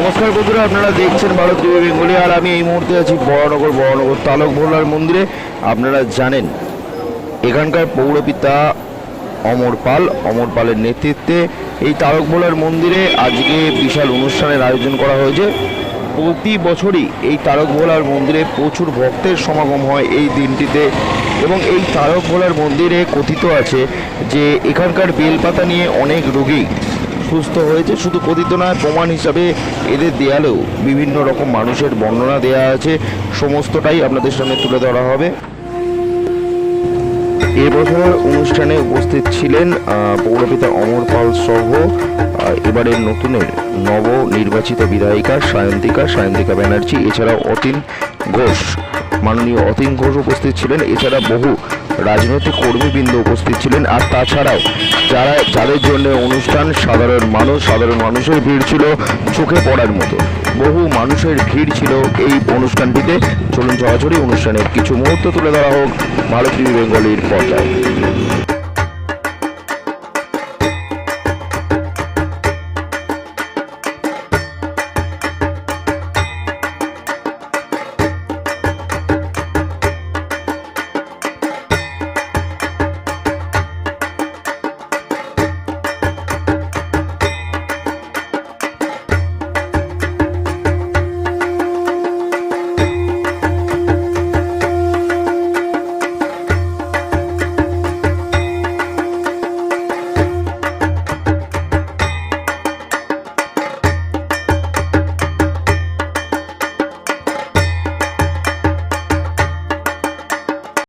নমস্কার বন্ধুরা, আপনারা দেখছেন ভারত টিভি বেঙ্গলি, আর আমি এই মুহূর্তে আছি বড়নগর বড়নগর তালক ভোলার মন্দিরে। আপনারা জানেন, এখানকার পৌরপিতা অমর পাল, অমর পালের নেতৃত্বে এই তারক ভোলার মন্দিরে আজকে বিশাল অনুষ্ঠানের আয়োজন করা হয়েছে। প্রতি বছরই এই তারক ভোলার মন্দিরে প্রচুর ভক্তের সমাগম হয় এই দিনটিতে এবং এই তারক ভোলার মন্দিরে কথিত আছে যে, এখানকার বেলপাতা নিয়ে অনেক রোগী সুস্থ হয়েছে। শুধু কথিত নয়, প্রমাণ হিসাবে এদের দেয়ালেও বিভিন্ন রকম মানুষের বর্ণনা দেওয়া আছে। সমস্তটাই আপনাদের সামনে তুলে ধরা হবে। এবছর অনুষ্ঠানে উপস্থিত ছিলেন পৌরপিতা অমর পাল সহ এবারের নতুনের নব নির্বাচিত বিধায়িকা সায়ন্তিকা সায়ন্তিকা ব্যানার্জি, এছাড়াও অতীন ঘোষ। মাননীয় অতীন ঘোষ উপস্থিত ছিলেন, এছাড়া বহু রাজনৈতিক কর্মীবৃন্দ উপস্থিত ছিলেন আর তাছাড়াও যারা, যাদের জন্য অনুষ্ঠান সাধারণ মানুষ, সাধারণ মানুষের ভিড় ছিল চোখে পড়ার মতো। বহু মানুষের ভিড় ছিল এই অনুষ্ঠানটিতে। চলুন ছড়াছড়ি অনুষ্ঠানের কিছু মুহূর্ত তুলে ধরা হোক ভারতীয় বেঙ্গলির পর্দায়।